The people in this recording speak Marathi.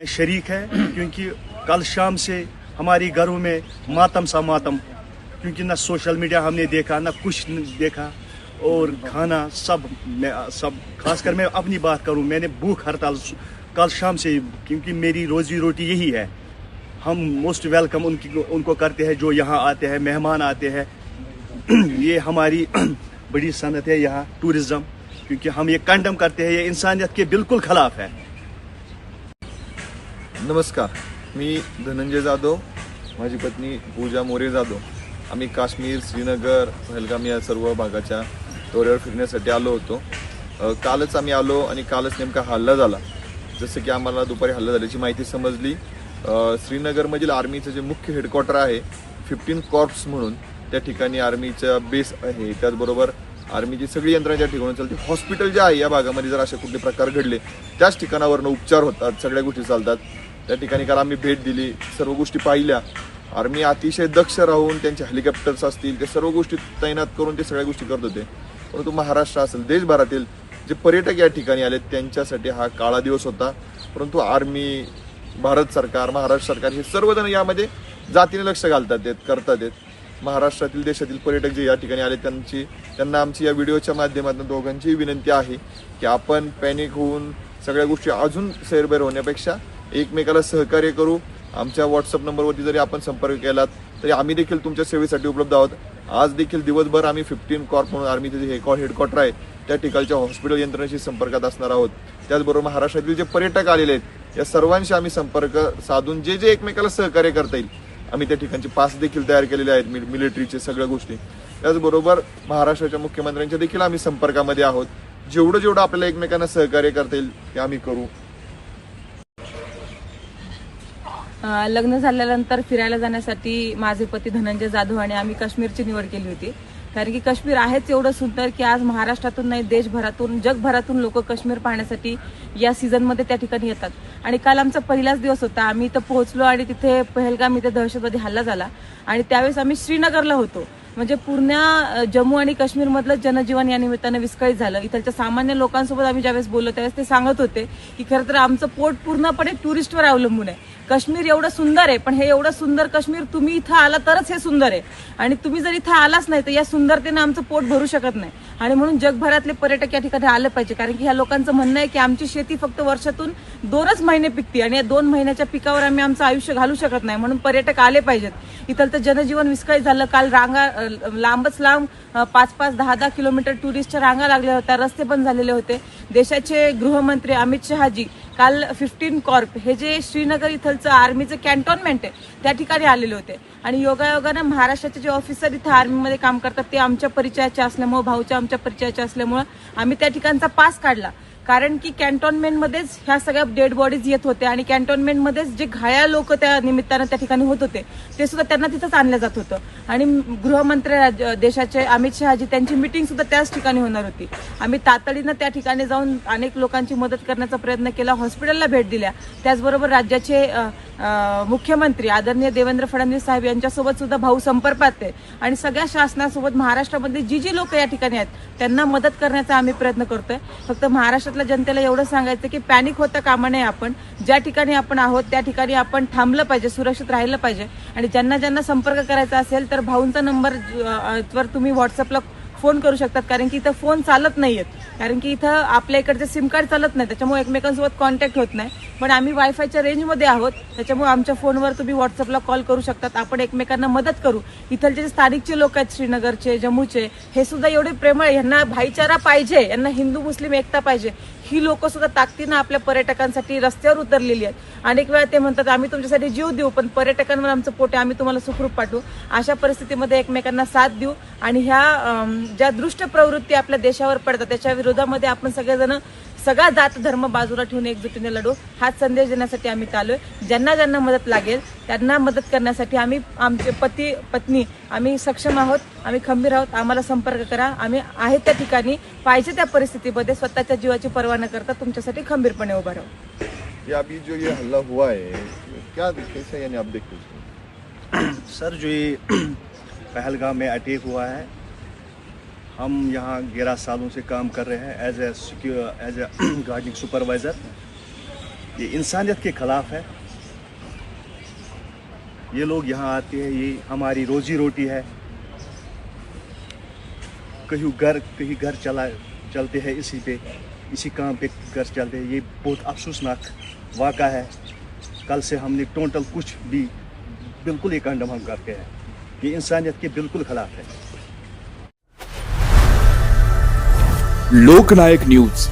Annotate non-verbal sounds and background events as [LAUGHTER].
शरीक है, क्योंकि कल शाम से हमारी घरों में मातम सा मातम, क्योंकि ना सोशल मीडिया हमने देखा, ना कुछ देखा, और खाना सब मैं, सब, खासकर मैं अपनी बात करूँ, मैंने भूख हड़ताल कल शाम से, क्योंकि मेरी रोजी रोटी यही है। हम मोस्ट वेलकम उनकी, उनको करते हैं, जो यहाँ आते हैं, मेहमान आते हैं। [CLEARS THROAT] ये हमारी [CLEARS THROAT] बड़ी सनत है यहाँ टूरिज़्म क्योंकि हम ये कंडम करते हैं, ये इंसानियत के बिल्कुल खिलाफ है। नमस्कार मी धनंजय जाधव माझी पत्नी पूजा मोरे जाधव. आम्ही काश्मीर श्रीनगर पहलगाम या सर्व भागाच्या दौऱ्यावर फिरण्यासाठी आलो होतो. कालच आम्ही आलो आणि कालच नेमका हल्ला झाला. जसं की आम्हाला दुपारी हल्ला झाल्याची माहिती समजली. श्रीनगरमधील आर्मीचं जे मुख्य हेडक्वार्टर आहे फिफ्टीन कॉर्प्स म्हणून त्या ठिकाणी आर्मीचा बेस आहे. त्याचबरोबर आर्मीची सगळी यंत्रणा त्या ठिकाणी चालते हॉस्पिटल जे आहे या भागामध्ये जर असे कुठले प्रकार घडले त्याच ठिकाणावरनं उपचार होतात सगळ्या गोष्टी चालतात. त्या ठिकाणी काल आम्ही भेट दिली सर्व गोष्टी पाहिल्या. आर्मी अतिशय दक्ष राहून त्यांचे हेलिकॉप्टर्स असतील ते सर्व गोष्टी तैनात करून ते सगळ्या गोष्टी करत होते. परंतु महाराष्ट्र असेल देशभरातील जे पर्यटक या ठिकाणी आले त्यांच्यासाठी हा काळा दिवस होता. परंतु आर्मी भारत सरकार महाराष्ट्र सरकार हे सर्वजण यामध्ये जातीने लक्ष घालतात आहेत करतात. आहेत महाराष्ट्रातील देशातील पर्यटक जे या ठिकाणी आले त्यांची त्यांना आमची या व्हिडिओच्या माध्यमातून दोघांचीही विनंती आहे की आपण पॅनिक होऊन सगळ्या गोष्टी अजून सैरभैर होण्यापेक्षा एकमेकाला सहकार्य करू. आमच्या व्हॉट्सअप नंबरवरती जरी आपण संपर्क केलात तरी आम्ही देखील तुमच्या सेवेसाठी उपलब्ध आहोत. आज देखील दिवसभर आम्ही फिफ्टीन कॉर्प म्हणून आर्मीचे जे हेडक्वार्टर आहे त्या ठिकाणच्या हॉस्पिटल यंत्रणेशी संपर्कात असणार आहोत. त्याचबरोबर महाराष्ट्रातील जे पर्यटक आलेले आहेत या सर्वांशी आम्ही संपर्क साधून जे जे एकमेकाला सहकार्य करता येईल आम्ही त्या ठिकाणचे पास देखील तयार केलेले आहेत मिल- मिलिटरीचे सगळ्या गोष्टी. त्याचबरोबर महाराष्ट्राच्या मुख्यमंत्र्यांच्या देखील आम्ही संपर्कामध्ये आहोत. जेवढं जेवढं आपल्याला एकमेकांना सहकार्य करता येईल ते आम्ही करू. लग्न झाल्यानंतर फिरायला जाण्यासाठी माझे पती धनंजय जाधव आणि आम्ही काश्मीरची निवड केली होती. कारण की काश्मीर आहेच एवढं सुंदर की आज महाराष्ट्रातून नाही देशभरातून जगभरातून लोक काश्मीर पाहण्यासाठी या सीझनमध्ये त्या ठिकाणी येतात. आणि काल आमचा पहिलाच दिवस होता. आम्ही इथं पोहोचलो आणि तिथे पहलगाम इथे दहशतवादी हल्ला झाला. आणि त्यावेळेस आम्ही श्रीनगरला होतो. म्हणजे पूर्ण जम्मू आणि काश्मीरमधलं जनजीवन या निमित्तानं विस्कळीत झालं. इथलच्या सामान्य लोकांसोबत आम्ही ज्यावेळेस बोललो त्यावेळेस ते सांगत होते की खरं तर आमचं पोट पूर्णपणे टुरिस्टवर अवलंबून आहे. काश्मीर एवढं सुंदर आहे पण हे एवढं सुंदर काश्मीर तुम्ही इथं आला तरच हे सुंदर आहे. आणि तुम्ही जर इथं आलाच नाही तर या सुंदरतेनं आमचं पोट भरू शकत नाही. आणि म्हणून जगभरातले पर्यटक या ठिकाणी आले पाहिजे कारण की ह्या लोकांचं म्हणणं आहे की आमची शेती फक्त वर्षातून दोनच महिने पिकते आणि या दोन महिन्याच्या पिकावर आम्ही आमचं आयुष्य घालू शकत नाही. म्हणून पर्यटक आले पाहिजेत. इथलं तर जनजीवन विस्कळीत झालं. काल रांगा लांबच लांब पाच पाच दहा दहा किलोमीटर टुरिस्टच्या रांगा लागल्या होत्या. रस्ते बंद झालेले होते. देशाचे गृहमंत्री अमित शहाजी काल फिफ्टीन कॉर्प हे जे श्रीनगर इथलचं आर्मीचं कॅन्टोनमेंट आहे त्या ठिकाणी आलेले होते. आणि योगायोगानं महाराष्ट्राचे जे ऑफिसर इथं आर्मीमध्ये काम करतात ते आमच्या परिचयाचे असल्यामुळं भाऊच्या आमच्या परिचयाचे असल्यामुळं आम्ही त्या ठिकाणचा पास काढला. कारण की कॅन्टोनमेंटमध्येच ह्या सगळ्या डेड बॉडीज येत होत्या आणि कॅन्टोनमेंटमध्येच जे घायाळ लोक त्या निमित्तानं त्या ठिकाणी होत होते ते सुद्धा त्यांना तिथंच आणलं जात होतं. आणि गृहमंत्री राज्य- देशाचे अमित शहाजी त्यांची मिटिंग सुद्धा त्याच ठिकाणी होणार होती. आम्ही तातडीनं त्या ठिकाणी जाऊन अनेक लोकांची मदत करण्याचा प्रयत्न केला हॉस्पिटलला भेट दिल्या. त्याचबरोबर राज्याचे मुख्यमंत्री आदरणीय देवेंद्र फडणवीस साहेब यांच्यासोबत सुद्धा भाऊ संपर्कात आहे. आणि सगळ्या शासनासोबत महाराष्ट्रामध्ये जी जी लोक या ठिकाणी आहेत त्यांना मदत करण्याचा आम्ही प्रयत्न करतोय. फक्त महाराष्ट्रातल्या जनतेला एवढं सांगायचं की पॅनिक होता कामा नये आपण. ज्या ठिकाणी आपण आहोत त्या ठिकाणी आपण थांबलं पाहिजे सुरक्षित राहिलं पाहिजे. आणि ज्यांना ज्यांना संपर्क करायचा असेल तर भाऊंचा नंबर वर तुम्ही व्हॉट्सअपला फोन करू शकतात कारण की इथं फोन चालत नाही आहेत कारण की इथं आपल्या इकडचे सिम कार्ड चालत नाही त्याच्यामुळे एकमेकांसोबत कॉन्टॅक्ट होत नाही. पण आम्ही वायफायच्या रेंजमध्ये आहोत त्याच्यामुळे आमच्या फोनवर तुम्ही व्हॉट्सअपला कॉल करू शकतात. आपण एकमेकांना मदत करू. इथलचे जे स्थानिकचे लोक आहेत श्रीनगरचे जम्मूचे हे सुद्धा एवढे प्रेमळ यांना भाईचारा पाहिजे यांना हिंदू मुस्लिम एकता पाहिजे. ही लोक सुद्धा ताकदीनं आपल्या पर्यटकांसाठी रस्त्यावर उतरलेली आहेत. अनेक वेळा ते म्हणतात आम्ही तुमच्यासाठी जीव देऊ पण पर्यटकांवर आमचं पोटे आम्ही तुम्हाला सुखरूप पाठवू. अशा परिस्थितीमध्ये एकमेकांना साथ देऊ आणि ह्या ज्या दृष्ट प्रवृत्ती आपल्या देशावर पडतात त्याच्या विरोधामध्ये आपण सगळेजण सगळा जात धर्म बाजूला ठेवून एकजुटीने लढू हाच संदेश देण्यासाठी आम्ही चालू आहे ज्यांना ज्यांना मदत लागेल त्यांना मदत करण्यासाठी आम्ही आमचे पती पत्नी आम्ही सक्षम आहोत आम्ही खंबीर आहोत आम्हाला संपर्क करा. आम्ही आहे त्या ठिकाणी पाहिजे त्या परिस्थितीमध्ये स्वतःच्या जीवाची पर्वा न करता तुमच्यासाठी खंबीरपणे उभा राहू. ये अभी जो ये हल्ला हुआ है क्या कैसे यानी आप देखते हैं? [COUGHS] सर जो ये [CLEARS THROAT] पहलगाम में अटैक हुआ है हम यहाँ ग्यारह सालों से काम कर रहे हैं as a as a guarding supervisor ये इंसानियत के खिलाफ है। ये लोग यहाँ आते हैं, ये हमारी रोजी रोटी है। कहीं घर कहीं घर चला, चलते हैं इसी पे, इसी काम पे घर चलते हैं। ये बहुत अफसोसनाक वाक़ा है। कल से हमने टोटल कुछ भी बिल्कुल ये कंडम हम करते हैं। ये इंसानियत के बिल्कुल खिलाफ है। लोकनायक न्यूज.